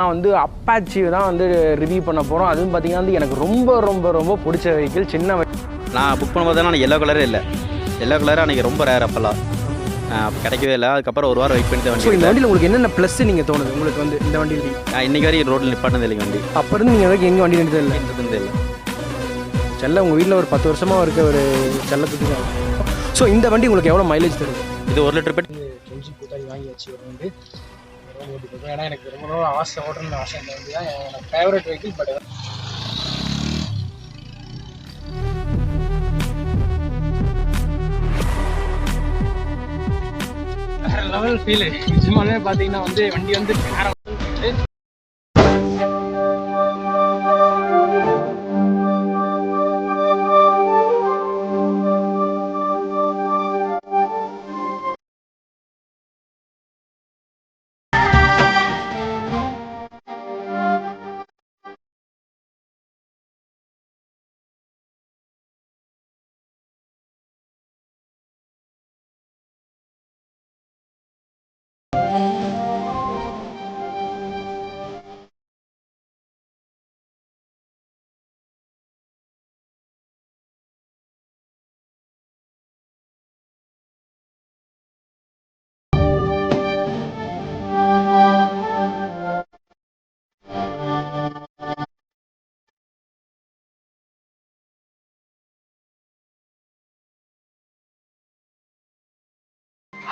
நான் வந்து அப்பாச்சி தான் வந்து ரிவ்யூ பண்ண போகிறோம் அதுவும் பார்த்தீங்கன்னா வந்து எனக்கு ரொம்ப ரொம்ப ரொம்ப பிடிச்ச வெஹிக்கிள் சின்ன நான் புக் பண்ணும்போது எனக்கு எல்லோ கலரே இல்லை. எல்லோ கலர் அன்றைக்கி ரொம்ப ரேர் அப்போல்லாம். அப்போ கிடைக்கவே இல்லை. அதுக்கப்புறம் ஒரு வாரம் வெயிட் பண்ணி வண்டி இந்த வண்டியில் உங்களுக்கு என்னென்ன ப்ளஸ் நீங்கள் தோணுது? உங்களுக்கு வந்து இந்த வண்டியில் நான் இன்னைக்கு வரைக்கும் ரோட்டில் நிப்பாட்டினது இல்லைங்க வண்டி. அப்போ இருந்து நீங்கள் வரைக்கும் எங்கே வண்டி நிறுத்தது இல்லை? இருந்தது இல்லை. செல்ல உங்கள் வீட்டில் ஒரு பத்து வருஷமாக இருக்க ஒரு செல்லத்துக்கு ஸோ இந்த வண்டி உங்களுக்கு எவ்வளோ மைலேஜ் தருது? இது ஒரு லிட்டர் பெட். வாங்கியாச்சு. ஒரு வந்து ரொம்ப ஓட்டி போகும் ஏன்னா எனக்கு ரொம்ப ரொம்ப ஆசை ஓட்டணும்னு ஆசை இந்த வண்டி தான் எனக்கு favourite vehicle but level feel நிஜமாலே பார்த்தீங்கன்னா வந்து வண்டி வந்து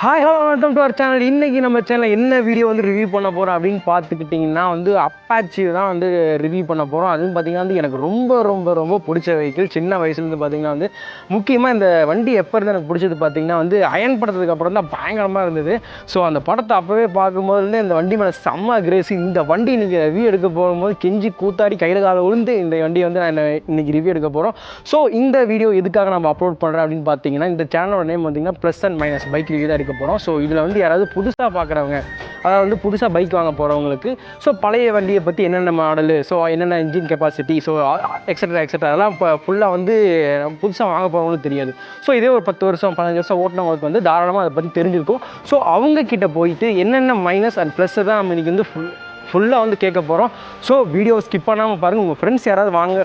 hi hello welcome to our channel இன்றைக்கி நம்ம சேனலில் என்ன வீடியோ வந்து ரிவ்யூ பண்ண போகிறோம் அப்படின்னு பார்த்துக்கிட்டிங்கன்னா வந்து அப்பாச்சி தான் வந்து ரிவ்யூ பண்ண போகிறோம் அதுவும் பார்த்திங்கன்னா வந்து எனக்கு ரொம்ப ரொம்ப ரொம்ப பிடிச்ச வெஹிக்கிள் சின்ன வயசுலேருந்து பார்த்திங்கன்னா வந்து முக்கியமாக இந்த வண்டி எப்போ இருந்து எனக்கு பிடிச்சது பார்த்திங்கன்னா வந்து அயன் படத்துக்கு அப்புறம் தான் பயங்கரமாக இருந்தது. ஸோ அந்த படத்தை அப்போவே பார்க்கும்போதுலேருந்து இந்த வண்டி மேலே செம்ம கிரேஸ் இந்த வண்டி இன்றைக்கி ரிவ்யூ எடுக்க போகும்போது கெஞ்சி கூத்தாடி கையில் கால விழுந்து இந்த வண்டியை வந்து நான் இன்னைக்கு ரிவ்யூ எடுக்க போகிறோம் ஸோ இந்த வீடியோ எதுக்காக நம்ம அப்லோட் பண்ணுறேன் அப்படின்னு பார்த்தீங்கன்னா இந்த சேனலோட நேம் பார்த்தீங்கன்னா plus and minus bike review தான் எடுக்க போகிறோம் ஸோ இதில் வந்து யாராவது புதுசாக பார்க்குறவங்க அதாவது வந்து புதுசாக பைக் வாங்க போகிறவங்களுக்கு ஸோ பழைய வண்டியை பற்றி என்னென்ன மாடலு ஸோ என்னென்ன engine capacity so extra extra அதெல்லாம் இப்போ ஃபுல்லாக வந்து புதுசாக வாங்க போகிறவங்களுக்கு தெரியாது. ஸோ இதே ஒரு பத்து வருஷம் பதினஞ்சு வருஷம் ஓட்டினவங்களுக்கு வந்து தாராளமாக அதை பற்றி தெரிஞ்சிருக்கும். ஸோ அவங்கக்கிட்ட போயிட்டு என்னென்ன மைனஸ் அண்ட் ப்ளஸ்ஸை தான் நம்ம இன்றைக்கி வந்து ஃபுல் ஃபுல்லாக வந்து கேட்க போகிறோம் ஸோ வீடியோ ஸ்கிப் பண்ணாமல் பாருங்கள் உங்கள் ஃப்ரெண்ட்ஸ் யாராவது வாங்க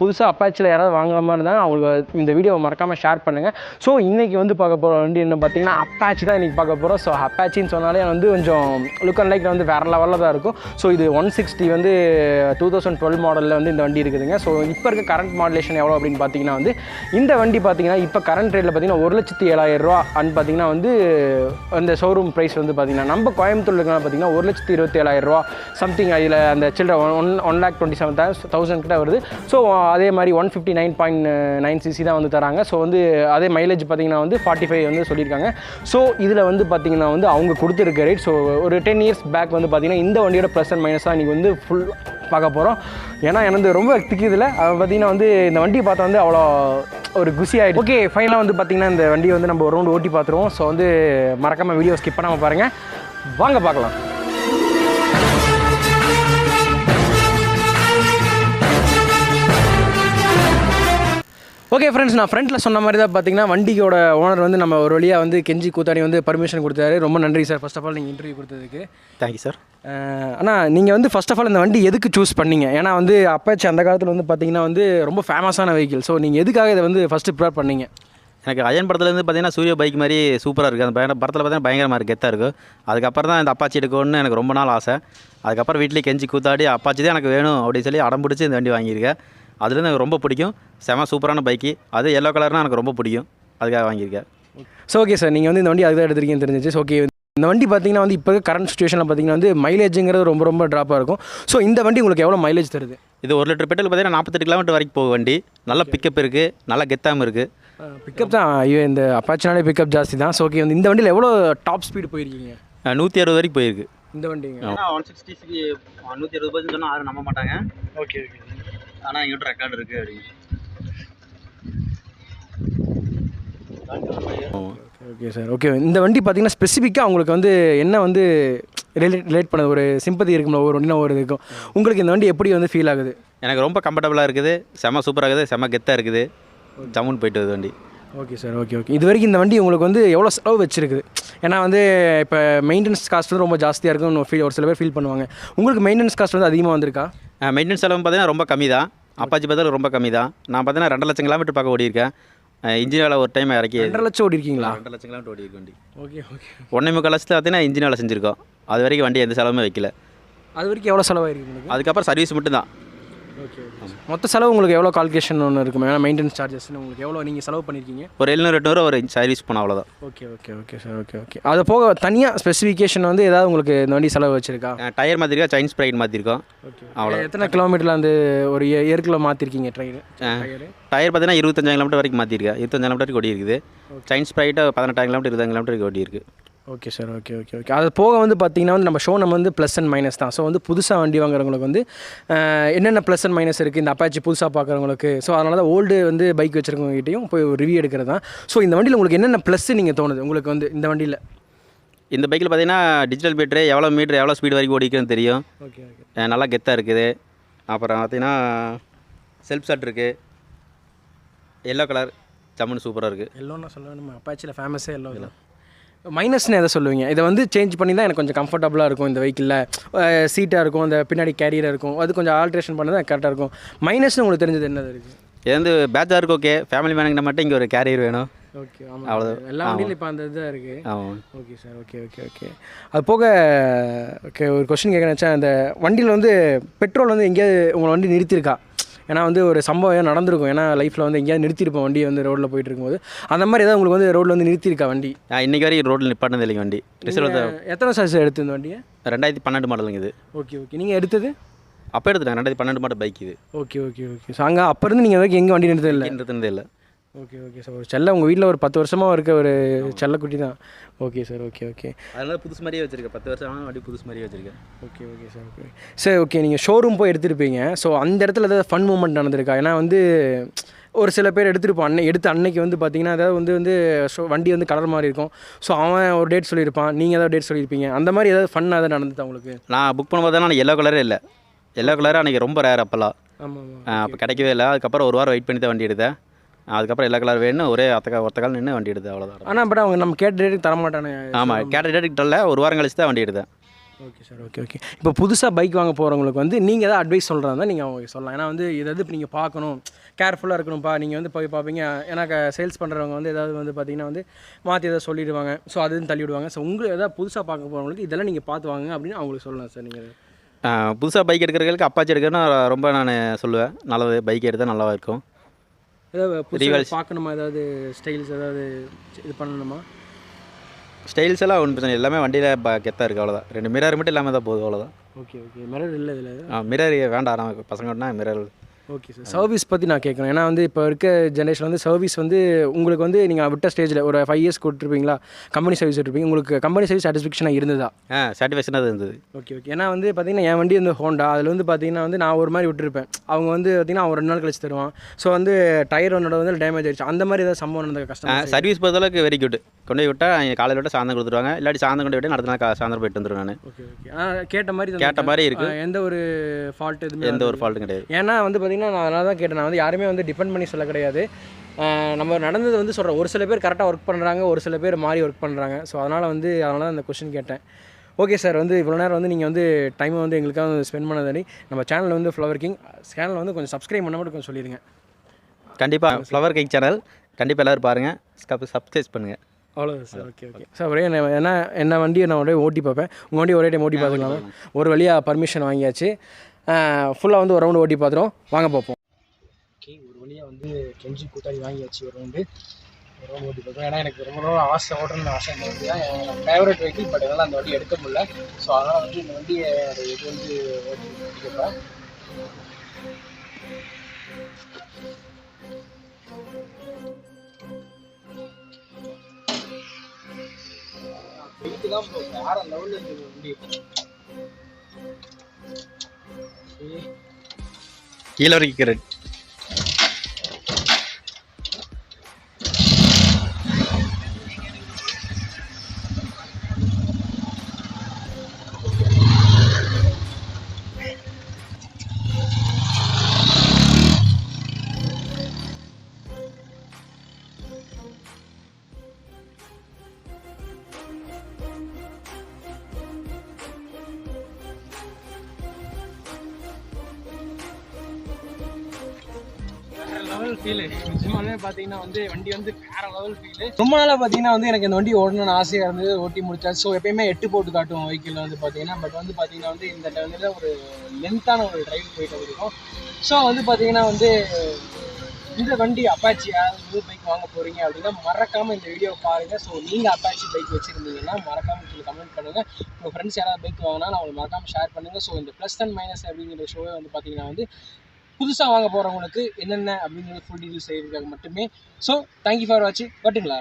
புதுசாக அப்பாச்சியில் யாராவது வாங்குற மாதிரி இருந்தால் அவங்களுக்கு இந்த வீடியோவை மறக்காமல் ஷேர் பண்ணுங்கள் ஸோ இன்றைக்கி வந்து பார்க்க போகிற வண்டி என்ன பார்த்தீங்கன்னா அப்பாச்சி தான் இன்றைக்கி பார்க்க போகிறோம் ஸோ அப்பாச்சின்னு சொன்னாலே வந்து கொஞ்சம் லுக் அண்ட் லைக் வந்து வேறு லெவலில் தான் இருக்கும். ஸோ இது ஒன் சிக்ஸ்டி வந்து டூ தௌசண்ட் டுவெல் மாடலில் வந்து இந்த வண்டி இருக்குதுங்க. ஸோ இப்போ இருக்க கரண்ட் மாடலேஷன் எவ்வளோ அப்படின்னு பார்த்தீங்கன்னா வந்து இந்த வண்டி பார்த்தீங்கன்னா இப்போ கரண்ட் ரேட்டில் பார்த்தீங்கன்னா ஒரு லட்சத்தி ஏழாயிரம் ரூபா அண்ட் பார்த்தீங்கன்னா வந்து அந்த ஷோரூம் ப்ரைஸ் வந்து பார்த்தீங்கன்னா நம்ம கோயம்புத்தூர் இருக்கிற பார்த்தீங்கன்னா ஒரு லட்சத்தி இருபத்தி ஏழாயிரம் ரூபா சம்திங் அதில் அந்த children one one lakh twenty seven thousand கிட்ட வருது. ஸோ அதே மாதிரி one fifty nine point nine CC தான் வந்து தராங்க. ஸோ வந்து அதே மைலேஜ் பார்த்தீங்கன்னா வந்து ஃபார்ட்டி ஃபைவ் வந்து சொல்லியிருக்காங்க. ஸோ இதில் வந்து பார்த்தீங்கன்னா வந்து அவங்க கொடுத்துருக்க ரேட் ஸோ ஒரு டென் இயர்ஸ் பேக் வந்து பார்த்தீங்கன்னா இந்த வண்டியோட ப்ளஸ் அண்ட் மைனஸாக இன்றைக்கி வந்து ஃபுல் பார்க்க போகிறோம் ஏன்னா எனக்கு ரொம்ப திக்குதில் பார்த்தீங்கன்னா வந்து இந்த வண்டியை பார்த்தா வந்து அவ்வளோ ஒரு குஷி ஓகே ஃபைனலாக வந்து பார்த்திங்கன்னா இந்த வண்டியை வந்து நம்ம ஒரு ரவுண்டு ஓட்டி பார்த்துருவோம். ஸோ வந்து மறக்காமல் வீடியோ ஸ்கிப் பண்ணாமல் பாருங்கள் வாங்க பார்க்கலாம். ஓகே ஃப்ரெண்ட்ஸ் நான் ஃப்ரண்ட்டில் சொன்ன மாதிரி தான் பார்த்தீங்கன்னா வண்டியோட ஓனர் வந்து நம்ம ஒரு வழியாக வந்து கெஞ்சி கூத்தாடி வந்து பர்மிஷன் கொடுத்தாரு. ரொம்ப நன்றி சார் ஃபர்ஸ்ட் ஆஃப் ஆல் நீங்கள் இன்டர்வியூ கொடுத்ததுக்கு. தேங்க்யூ சார் ஆனால் நீங்கள் வந்து ஃபர்ஸ்ட் ஆஃப் ஆல் இந்த வண்டி எதுக்கு சூஸ் பண்ணீங்க? ஏன்னா வந்து அப்பாச்சி அந்த காலத்தில் வந்து பார்த்தீங்கன்னா வந்து ரொம்ப ஃபேமஸான வெஹிக்கிள் ஸோ நீங்கள் எதுக்காக இதை வந்து ஃபஸ்ட்டு ப்ரிப்பேர் பண்ணீங்க? எனக்கு அயன் படத்துலேருந்து பார்த்தீங்கன்னா சூரிய பைக் மாதிரி சூப்பராக இருக்குது அந்த பயங்கர படத்தில் பார்த்தீங்கன்னா பயங்கரமாக இருக்குது கெத்தாக இருக்குது அதுக்கப்புறம் தான் இந்த அப்பாச்சி எடுக்கணும்னு எனக்கு ரொம்ப நாள் ஆசை. அதுக்கப்புறம் வீட்டிலே கெஞ்சி கூத்தாடி அப்பாச்சி தான் எனக்கு வேணும் அப்படின்னு சொல்லி அடம் பிடிச்சி இந்த வண்டி வாங்கியிருக்கேன். அதுலேருந்து எனக்கு ரொம்ப பிடிக்கும். செம சூப்பரான பைக்கு அது எல்லோ கலர்னால் எனக்கு ரொம்ப பிடிக்கும். அதுக்காக வாங்கியிருக்கேன். ஸோ ஓகே சார் நீங்கள் வந்து இந்த வண்டி அதுதான் எடுத்திருக்கீங்கன்னு தெரிஞ்சிச்சு. ஓகே இந்த வண்டி பார்த்தீங்கன்னா வந்து இப்போ கரண்ட் சுச்சுவேஷனில் பார்த்தீங்கன்னா வந்து மைலேஜுங்கிறது ரொம்ப ரொம்ப ட்ராப்பாக இருக்கும். ஸோ இந்த வண்டி உங்களுக்கு எவ்வளோ மைலேஜ் தருது? இது ஒரு லிட்டர் பெட்ரோல் பார்த்தீங்கன்னா நாற்பத்தெட்டு கிலோமீட்டர் வரைக்கும் போகும் வண்டி. நல்ல பிக்கப் இருக்குது நல்ல கெத்தாமல் இருக்குது பிக்கப் தான். ஐயோ இந்த அப்பாச்சினாலே பிக்கப் ஜாஸ்தி தான். ஸோ ஓகே வந்து இந்த வண்டியில் எவ்வளோ டாப் ஸ்பீடு போயிருக்கீங்க? நூற்றி அறுபது வரைக்கும் போயிருக்கு. இந்த வண்டிங்க. ஒன் சிக்ஸ்டி நூற்றி அறுபது பர்சன்ட் சொன்னால் யாரும் நம்ப மாட்டாங்க. ஓகே ஓகே ஆனால் எங்கிட்ட ரெக்கார்டு இருக்குது அப்படின்னு. ஓகே சார் ஓகே இந்த வண்டி பார்த்தீங்கன்னா ஸ்பெசிஃபிக்காக உங்களுக்கு வந்து என்ன வந்து ரிலேட் ரிலேட் பண்ண ஒரு சிம்பதி இருக்கும்ல ஒரு வண்டினா ஒரு இருக்கும் உங்களுக்கு இந்த வண்டி எப்படி வந்து ஃபீல் ஆகுது? எனக்கு ரொம்ப கம்ஃபர்டபுளாக இருக்குது. செம சூப்பராக இருக்குது. செம கெத்தாக இருக்குது. ஜம்முன்னு போயிட்டு வருது வண்டி. ஓகே சார் ஓகே ஓகே இது வரைக்கும் இந்த வண்டி உங்களுக்கு வந்து எவ்வளோ செலவு வச்சிருக்குது? ஏன்னா வந்து இப்போ மெயின்டெனன்ஸ் காஸ்ட் வந்து ரொம்ப ஜாஸ்தியாக இருக்கும் ஃபீல் ஒரு சில பேர் ஃபீல் பண்ணுவாங்க. உங்களுக்கு மெயின்டெனன்ஸ் காஸ்ட் வந்து அதிகமாக வந்திருக்கா? மெயின்டெனன்ஸ் செலவு பார்த்தீங்கன்னா ரொம்ப கம்மி தான் அப்பாச்சி பார்த்தா ரொம்ப கம்மி தான் நான் பார்த்தீங்கன்னா ரெண்டு லட்சம் கிலோமீட்டர் பார்க்க ஓடியிருக்கேன். இன்ஜின் வேலை ஒரு டைம் இறக்கி ரெண்டரை லட்சம் ஓடி இருக்கீங்களா ரெண்டு லட்சம் கிலோமீட்டர் ஓடி இருக்கு வண்டி. ஓகே ஓகே ஒன்றே முக்கால் லட்சத்தில் பார்த்தீங்கன்னா இன்ஜின் வேலை செஞ்சுருக்கோம். அது வரைக்கும் வண்டி எந்த செலவுமே வைக்கல. அது வரைக்கும் எவ்வளோ செலவாயிருக்கு அதுக்கப்புறம் சர்வீஸ் மட்டும்தான். ஓகே ஓகே மொத்த செலவு உங்களுக்கு எவ்வளோ கால்குலேஷன் ஒன்று இருக்குமே? ஏன்னா மெயின்டெனன்ஸ் சார்ஜஸ்னு உங்களுக்கு எவ்வளோ நீங்கள் செலவு பண்ணியிருக்கீங்க ஒரு எழுநூறு எட்நூறு ஒரு சர்வீஸ் போனால் அவ்வளோதான் okay okay okay sir okay okay அது போக தனியாக ஸ்பெசிஃபிகேஷன் வந்து ஏதாவது உங்களுக்கு இந்த வண்டி செலவு வச்சிருக்கா? டயர் மாற்றிருக்கோம் சைன் ஸ்ப்ரைட் மாற்றிருக்கோம் ஓகே அவ்வளோ எத்தனை கிலோமீட்டரில் அந்த ஒரு இயற்கையில் மாற்றிருக்கீங்க ட்ரெயின் டயரு டயர் பார்த்தீங்கன்னா இருபத்தஞ்சாயிரம் கிலோமீட்டர் வரைக்கும் மாற்றிருக்கேன் இருபத்தஞ்சாயிரம் கிலோமீட்டருக்கு ஓடி இருக்குது சைன் ஸ்ப்ரைட்டு பதினெட்டாயிரம் கிலோமீட்டர் இருபதாயிரம் கிலோமீட்டருக்கு ஓடி இருக்குது okay sir okay okay okay அது போக வந்து பார்த்தீங்கன்னா வந்து நம்ம ஷோ நம்ம வந்து ப்ளஸ் அண்ட் மைனஸ் தான். ஸோ வந்து புதுசாக வண்டி வாங்குறவங்களுக்கு வந்து என்னென்ன ப்ளஸ் அண்ட் மைனஸ் இருக்குது இந்த அப்பாச்சி புதுசாக பார்க்குறவங்களுக்கு ஸோ அதனால தான் ஓல்டு வந்து பைக் வச்சுருக்கவங்ககிட்டையும் போய் ரிவ்யூ எடுக்கிறது? தான் ஸோ இந்த வண்டியில் உங்களுக்கு என்னென்ன ப்ளஸ் நீங்கள் தோணுது? உங்களுக்கு வந்து இந்த வண்டியில். இந்த பைக்கில் பார்த்தீங்கன்னா டிஜிட்டல் மீட்ரு எவ்வளோ மீட்ரு எவ்வளோ ஸ்பீடு வரைக்கும் ஓடிக்குன்னு தெரியும். ஓகே ஓகே நல்லா கெத்தாக இருக்குது. அப்புறம் பார்த்தீங்கன்னா செல்ஃப் ஷாட் இருக்குது எல்லோ கலர் ஜம்முன்னு சூப்பராக இருக்குது எல்லோன்னு சொல்ல நம்ம அப்பாச்சியில் ஃபேமஸே எல்லோ இல்லை மைனஸ்னு எதை சொல்லுவீங்க? இதை வந்து சேஞ்ச் பண்ணி தான் எனக்கு கொஞ்சம் கம்ஃபர்டபுளாக இருக்கும் இந்த வெஹிக்கிளில் சீட்டாக இருக்கும் இந்த பின்னாடி கேரியராக இருக்கும். அது கொஞ்சம் ஆல்ட்ரேஷன் பண்ணது கரெக்டாக இருக்கும். மைனஸ்னு உங்களுக்கு தெரிஞ்சது என்னது இருக்குது இது வந்து பேச்சாக இருக்கு ஓகே ஃபேமிலி மேனுங்கிட்ட மட்டும் இங்கே ஒரு கேரியர் வேணும். ஓகே ஆமாம் அவ்வளவுதான். எல்லா வண்டியிலும் இப்போ அந்த இதாக இருக்குது ஆமாம் okay sir okay okay okay அது போக ஓகே ஒரு கொஸ்டின் கேட்க நினச்சேன். அந்த வண்டியில் வந்து பெட்ரோல் வந்து எங்கேயாவது உங்களை வண்டி நிறுத்தியிருக்கா? ஏன்னா வந்து ஒரு சம்பவம் நடந்திருக்கும். ஏன்னா லைஃப்பில் வந்து எங்கேயாவது நிறுத்திருப்போம் வண்டி வந்து ரோட்டில் போயிட்டு இருக்கும்போது அந்த மாதிரி ஏதாவது உங்களுக்கு வந்து ரோட்டில் வந்து நிறுத்தியிருக்கா வண்டி? இன்றைக்கி வரைக்கும் ரோட்டில் நிப்பாட்டினது இல்லைங்க வண்டி. ரிசல்ட் எத்தனை சார் எடுத்து இந்த வண்டியை? ரெண்டாயிரத்தி பன்னெண்டு மாடலுங்க இது. ஓகே ஓகே நீங்கள் எடுத்தது? அப்போ எடுத்துட்டேன் ரெண்டாயிரத்தி பன்னெண்டு மாடல் பைக் இது. ஓகே ஓகே ஓகே ஸோ அங்கே அப்போ இருந்து நீங்கள் வரைக்கும் எங்கே வண்டி நிறுத்தது இல்லை? இருந்ததே இல்லை. ஓகே ஓகே சார் ஒரு செல்ல உங்கள் வீட்டில் ஒரு பத்து வருஷமாக இருக்க ஒரு செல்லக்குட்டி தான். ஓகே சார் ஓகே ஓகே அதனால புதுசு மாதிரியே வச்சிருக்கேன். பத்து வருஷம் ஆனால் வண்டி புதுசு மாதிரியே வச்சிருக்கேன். Okay okay sir okay sir okay நீங்கள் ஷோரூம் போய் எடுத்திருப்பீங்க. ஸோ அந்த இடத்துல ஏதாவது ஃபன் மூமெண்ட் நடந்திருக்கா? ஏன்னா வந்து ஒரு சில பேர் எடுத்திருப்போம். அன்னை எடுத்த அன்னைக்கு வந்து பார்த்தீங்கன்னா அதாவது வந்து வந்து ஷோ வண்டி வந்து கலர் மாதிரி இருக்கும். ஸோ அவன் ஒரு டேட் சொல்லியிருப்பான். நீங்கள் ஏதாவது டேட் சொல்லியிருப்பீங்க. அந்த மாதிரி ஏதாவது ஃபன் ஏதாவது நடந்தது உங்களுக்கு? நான் புக் பண்ணும்போது நான் எல்லோ கலரே இல்லை. எல்லோ கலர் அன்றைக்கி ரொம்ப ரேர் அப்போல்லாம். ஆமாம் அப்போ கிடைக்கவே இல்லை. அதுக்கப்புறம் ஒரு வாரம் வெயிட் பண்ணி தான் வண்டி எடுத்தேன். அதுக்கப்புறம் எல்லோ கலர் வேணும். ஒரே அத்த கா- ஒத்த கால் நின்று வண்டி எடுத்தேன் அவ்வளோதான் ஆனால் பட் அவங்க நம்ம கேட்ட ரேட்டுக்கு தரமாட்டானே ஆமாம் கேட்ட டேட்டுக்கிட்ட ஒரு வாரம் கழிச்சு தான் வண்டி எடுத்தேன். ஓகே சார் ஓகே ஓகே இப்போ புதுசாக பைக் வாங்க போகிறவங்களுக்கு வந்து நீங்கள் ஏதாவது அட்வைஸ் சொல்கிறதா நீங்கள் அவங்க சொல்லலாம். ஏன்னா வந்து இதை இப்போ நீங்கள் பார்க்கணும். கேர்ஃபுல்லாக இருக்கணும்ப்பா. நீங்கள் வந்து போய் பார்ப்பீங்க. ஏன்னா சேல்ஸ் பண்ணுறவங்க வந்து ஏதாவது வந்து பார்த்தீங்கன்னா வந்து மாற்றி எதாவது சொல்லிடுவாங்க. ஸோ அதுன்னு தள்ளி விடுவாங்க ஸோ உங்களுக்கு ஏதாவது புதுசாக பார்க்க போகிறவங்களுக்கு இதெல்லாம் நீங்கள் பார்த்து வாங்க அப்படின்னு அவங்களுக்கு சொல்லலாம் சார் நீங்கள் புதுசாக பைக் எடுக்கிறவங்களுக்கு அப்பாச்சி எடுக்கிறதுனா ரொம்ப நான் சொல்லுவேன். நல்லது. பைக் எடுத்தால் நல்லா இருக்கும். ஏதாவது பார்க்கணுமா? ஏதாவது ஸ்டைல்ஸ் ஏதாவது இது பண்ணணுமா? ஸ்டைல்ஸ் எல்லாம் ஒன்றும் பிரச்சனை. எல்லாமே வண்டியில் கெத்தாக இருக்குது அவ்வளோதான் ரெண்டு மிரர் மட்டும் இல்லாமல் தான் போதும் அவ்வளோதான் ஓகே ஓகே மிரர் இல்லை இதில். மிரர் வேண்டாம். பசங்கன்னா மிரர் ஓகே சார் சர்வீஸ் பற்றி நான் கேட்குறேன். ஏன்னா வந்து இப்போ இருக்க ஜென்ரேஷன் வந்து சர்வீஸ் வந்து உங்களுக்கு வந்து நீங்கள் விட்ட ஸ்டேஜில் ஒரு ஃபைவ் இயர்ஸ் கொடுத்துருப்பீங்களா? கம்பெனி சர்வீஸ் விட்டுருப்பீங்க உங்களுக்கு கம்பெனி சர்வீஸ் சாட்டிஸ்ஃபேக்ஷனாக இருந்ததா? ஆ சாட்டிஸ்ஃபேக்ஷனாக இருந்தது. ஓகே ஓகே ஏன்னா வந்து பார்த்தீங்கன்னா என் வண்டி வந்து ஹோண்டா அதில் வந்து பார்த்தீங்கன்னா வந்து நான் ஒரு மாதிரி விட்டுருப்பேன். அவங்க வந்து பார்த்தீங்கன்னா அவன் ரெண்டு நாள் கழிச்சு தருவான். ஸோ வந்து டயர் ஒன்னோட வந்து டேமேஜ் ஆயிடுச்சு. அந்த மாதிரி ஏதாவது சம்பவம் நடந்த கஷ்டம் சர்வீஸ் பொறுத்தளவுக்கு வெரி குட் கொண்டு போய் விட்டால் காலையில் விட்டால் சாயந்தரம் கொடுத்துருவாங்க. இல்லாட்டி சாயந்தரம் கொண்டு விட்டு அடுத்த நாள் சாயந்தரம் போயிட்டு வந்துடுவேன் நான். ஓகே ஓகே கேட்ட மாதிரி கேட்ட மாதிரி இருக்கு. ஆ, எந்த ஒரு ஃபால்ட் எதுவுமே எந்த ஒரு ஃபால்ட்டும் கிடையாது. ஏன்னா வந்து பார்த்தீங்கன்னா நான் அதனால தான் கேட்டேன். நான் வந்து யாருமே வந்து டிபெண்ட் பண்ணி சொல்ல கிடையாது. நம்ம நடந்தது வந்து சொல்கிறேன் ஒரு சில பேர் கரெக்டாக ஒர்க் பண்ணுறாங்க ஒரு சில பேர் மாறி ஒர்க் பண்ணுறாங்க ஸோ அதனால் வந்து அதனால தான் அந்த கொஸ்டின் கேட்டேன். ஓகே சார் வந்து இவ்வளோ நேரம் வந்து நீங்கள் வந்து டைமை வந்து எங்களுக்காக வந்து ஸ்பெண்ட் பண்ணதாடி நம்ம சேனல் வந்து ஃப்ளவர் கிங் சேனல் வந்து கொஞ்சம் சப்ஸ்கிரைப் பண்ண மட்டும் கொஞ்சம் சொல்லிடுங்க. கண்டிப்பாக ஃப்ளவர் கேக் சேனல் கண்டிப்பாக எல்லோரும் பாருங்கள் சப்ஸ்கிரைப் பண்ணுங்கள் அவ்வளோதான் சார் ஓகே ஓகே சார் ஒரே என்ன ஏன்னா என்ன வண்டியை நான் ஒரே ஓட்டி பார்ப்பேன். உங்கள் வண்டி ஒரே டைம் ஓட்டி பார்த்துக்கலாம்? ஒரு வழியாக பர்மிஷன் வாங்கியாச்சு. ஃபுல்லாக வந்து ஒரு ரவுண்டு ஓட்டி பார்த்துருவோம். வாங்க பார்ப்போம். ஓகே ஒரு வழியாக வந்து கெஞ்சி கூட்டாளி வாங்கியாச்சு ஒரு ரவுண்டு ஒரு ரவுண்டு ஓட்டி பார்ப்போம் ஏன்னா எனக்கு ரொம்ப ரொம்ப ஆசை ஓட்டணும்னு ஆசை இந்த வண்டி தான் ஃபேவரட் வெஹிக்கிள் பட் என்னால் அந்த வண்டி எடுக்க முடியல. ஸோ அதனால் வந்து இந்த வண்டியை இது வந்து ஓட்டி ஓட்டிக்கப்பேன் வெயிட்டு தான் வேற லெவலில் இருக்குது வண்டி. கீழே வரைக்கும் ஃபீல் நிஜமாலுமே பார்த்தீங்கன்னா வந்து வண்டி வந்து வேற லெவல் ஃபீல் ரொம்ப நாளாக பார்த்தீங்கன்னா வந்து எனக்கு இந்த வண்டி ஓடணும்னு ஆசையாக இருந்தது ஓட்டி முடிச்சாச்சு. ஸோ எப்பயுமே எட்டு போட்டு காட்டும் வெஹிக்கிள் வந்து பார்த்தீங்கன்னா பட் வந்து பார்த்தீங்கன்னா வந்து இந்த டைமில் ஒரு லென்த்தான ஒரு டிரைவ் போயிட்டு இருக்கும் ஸோ வந்து பார்த்தீங்கன்னா வந்து இந்த வண்டி அப்பாச்சி யாராவது புது பைக் வாங்க போறீங்க அப்படின்னா மறக்காம இந்த வீடியோ பாருங்க. ஸோ நீங்க அப்பாச்சி பைக் வச்சிருந்தீங்கன்னா மறக்காம கீழே கமெண்ட் பண்ணுங்க. உங்க ஃப்ரெண்ட்ஸ் யாராவது பைக் வாங்கினா நான் உங்களுக்கு மறக்காம ஷேர் பண்ணுங்க. ஸோ இந்த ப்ளஸ் அண்ட் மைனஸ் அப்படிங்கிற ஷோவை வந்து பார்த்தீங்கன்னா வந்து புதுசாக வாங்க போகிறவங்களுக்கு என்னென்ன அப்படிங்கிறது ஃபுல் டீட்டெயில்ஸ் செய்யறதுக்காக மட்டுமே. ஸோ தேங்க்யூ ஃபார் வாட்சிங் பட்டுங்களா